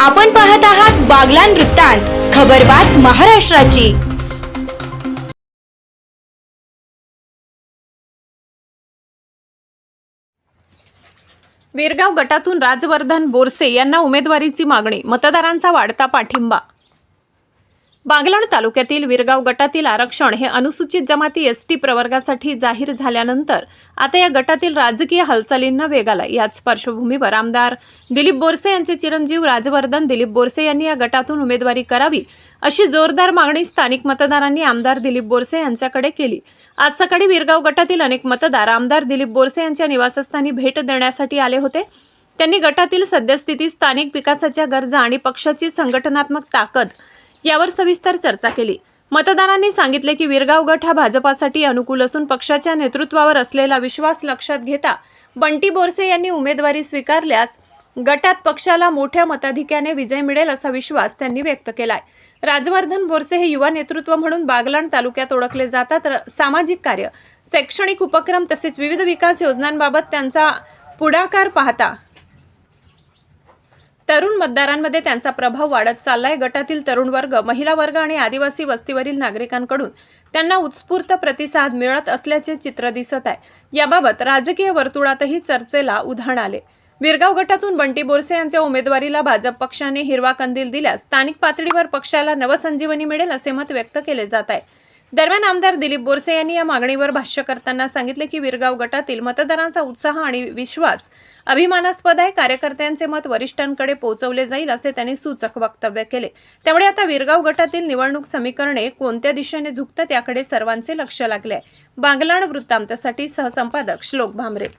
आपण पाहत आहात बागलान वृत्तांत खबरबात महाराष्ट्राची. वीरगाव गटातून राजवर्धन बोरसे यांना उमेदवारीची मागणी मतदारांचा वाढता पाठिंबा बागलाण तालुक्यातील विरगाव गटातील आरक्षण हे अनुसूचित जमाती एस टी प्रवर्गासाठी जाहीर झाल्यानंतर आता या गटातील राजकीय हालचालींना वेग आला याच पार्श्वभूमीवर आमदार दिलीप बोरसे यांचे चिरंजीव राजवर्धन दिलीप बोरसे यांनी या गटातून उमेदवारी करावी अशी जोरदार मागणी स्थानिक मतदारांनी आमदार दिलीप बोरसे यांच्याकडे केली. आज सकाळी विरगाव गटातील अनेक मतदार आमदार दिलीप बोरसे यांच्या निवासस्थानी भेट देण्यासाठी आले होते. त्यांनी गटातील सद्यस्थिती स्थानिक विकासाच्या गरजा आणि पक्षाची संघटनात्मक ताकद यावर सविस्तर चर्चा केली. मतदारांनी सांगितले की विरगाव गट हा भाजपासाठी अनुकूल असून पक्षाच्या नेतृत्वावर असलेला विश्वास लक्षात घेता बंटी बोरसे यांनी उमेदवारी स्वीकारल्यास गटात पक्षाला मोठ्या मताधिक्याने विजय मिळेल असा विश्वास त्यांनी व्यक्त केलाय. राजवर्धन बोरसे हे युवा नेतृत्व म्हणून बागलाण तालुक्यात ओळखले जातात. सामाजिक कार्य शैक्षणिक उपक्रम तसेच विविध विकास योजनांबाबत त्यांचा पुढाकार पाहता तरुण मतदारांमध्ये त्यांचा प्रभाव वाढत चाललाय. गटातील तरुण वर्ग महिला वर्ग आणि आदिवासी वस्तीवरील नागरिकांकडून त्यांना उत्स्फूर्त प्रतिसाद मिळत असल्याचे चित्र दिसत आहे. याबाबत राजकीय वर्तुळातही चर्चेला उधाण आले. विरगाव गटातून बंटी बोरसे यांच्या उमेदवारीला भाजप पक्षाने हिरवा कंदील दिल्यास स्थानिक पातळीवर पक्षाला नवसंजीवनी मिळेल असे मत व्यक्त केले जात आहे. दरम्यान आमदार दिलीप बोरसे यांनी या मागणीवर भाष्य करताना सांगितले की विरगाव गटातील मतदारांचा उत्साह आणि विश्वास अभिमानास्पद आहे. कार्यकर्त्यांचे मत वरिष्ठांकडे पोहोचवले जाईल असे त्यांनी सूचक वक्तव्य केले. त्यामुळे आता विरगाव गटातील निवडणूक समीकरणे कोणत्या दिशेने झुकतात याकडे सर्वांचे लक्ष लागले आहे. बांगलाण वृत्तांतसाठी सहसंपादक श्लोक भामरे.